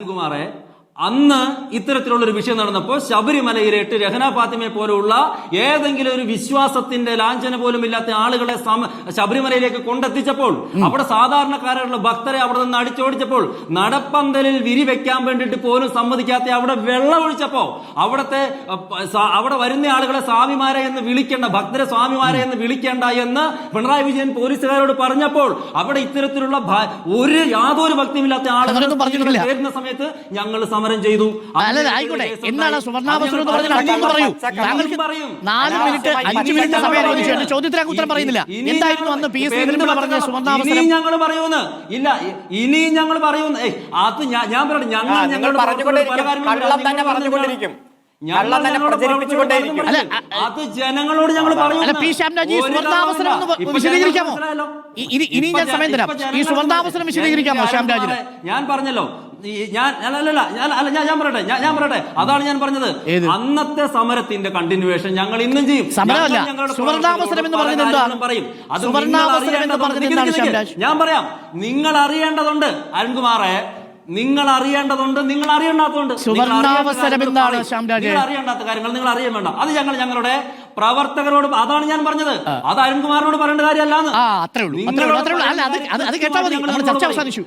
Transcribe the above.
കുമാറെ അന്ന് ഇത്തരത്തിലുള്ള ഒരു വിഷയം നടന്നപ്പോൾ ശബരിമലയിലിട്ട് രഹന ഫാത്തിമയെ പോലെയുള്ള ഏതെങ്കിലും ഒരു വിശ്വാസത്തിന്റെ ലാഞ്ചന പോലും ഇല്ലാത്ത ആളുകളെ ശബരിമലയിലേക്ക് കൊണ്ടെത്തിച്ചപ്പോൾ അവിടെ സാധാരണക്കാരുള്ള ഭക്തരെ അവിടെ നിന്ന് അടിച്ചോടിച്ചപ്പോൾ നടപ്പന്തലിൽ വിരി വെക്കാൻ വേണ്ടിയിട്ട് പോലും സമ്മതിക്കാത്ത അവിടെ വെള്ളം ഒഴിച്ചപ്പോ അവിടത്തെ അവിടെ വരുന്ന ആളുകളെ സ്വാമിമാരെ എന്ന് വിളിക്കേണ്ട ഭക്തരെ സ്വാമിമാരെ എന്ന് വിളിക്കേണ്ട എന്ന് പിണറായി വിജയൻ പോലീസുകാരോട് പറഞ്ഞപ്പോൾ അവിടെ ഇത്തരത്തിലുള്ള ഒരു യാതൊരു ഭക്തിയുമില്ലാത്ത. ആളുകൾ സമയത്ത് ഞങ്ങൾ സമരം ചെയ്തു. അല്ല അല്ല, ആയിക്കോട്ടെ. എന്താണ് സുവർണാവസരം എന്ന് പറഞ്ഞാൽ പറയൂ. താങ്കൾക്ക് നാല് മിനിറ്റ് അഞ്ച് മിനിറ്റ് സമയം ചോദ്യത്തിലേക്ക് ഉത്തരം പറയുന്നില്ല. എന്തായിരുന്നു അന്ന് പി എസ് പറഞ്ഞ സുവർണാവസരം ഞങ്ങൾ പറയൂന്ന് ഇല്ല ഇനിയും ഞങ്ങൾ പറയൂന്ന് അത് ഞാൻ പറഞ്ഞു ഞങ്ങൾ ഞങ്ങൾ പറഞ്ഞുകൊണ്ടിരിക്കും. അത് ജനങ്ങളോട് ഞങ്ങൾ വിശദീകരിക്കാമോ? ഇ- ഇനി ഇനി ഞാൻ സമയം തരാം. ഈ സുവർണാവസരം വിശദീകരിക്കാമോ ശ്യാംരാജിന്? ഞാൻ പറഞ്ഞല്ലോ ഞാൻ അല്ല അല്ല, അല്ല ഞാൻ അല്ല ഞാൻ ഞാൻ പറയട്ടെ ഞാൻ ഞാൻ പറയട്ടെ. അതാണ് ഞാൻ പറഞ്ഞത്. അന്നത്തെ സമരത്തിന്റെ കണ്ടിന്യൂവേഷൻ ഞങ്ങൾ ഇന്നും ചെയ്യും. പറയും. അത്? ഞാൻ പറയാം. നിങ്ങൾ അറിയേണ്ടതുണ്ട് അരുൺകുമാറെ. നിങ്ങൾ അറിയേണ്ടതുണ്ട് നിങ്ങൾ അറിയണ്ടാത്തതുണ്ട്. നിങ്ങൾ അറിയേണ്ടാത്ത കാര്യങ്ങൾ നിങ്ങൾ അറിയാൻ വേണ്ട. അത് ഞങ്ങൾ ഞങ്ങളുടെ പ്രവർത്തകരോട് അതാണ് ഞാൻ പറഞ്ഞത്. അത് അരുൺകുമാറിനോട് പറയേണ്ട കാര്യമല്ലാന്ന്.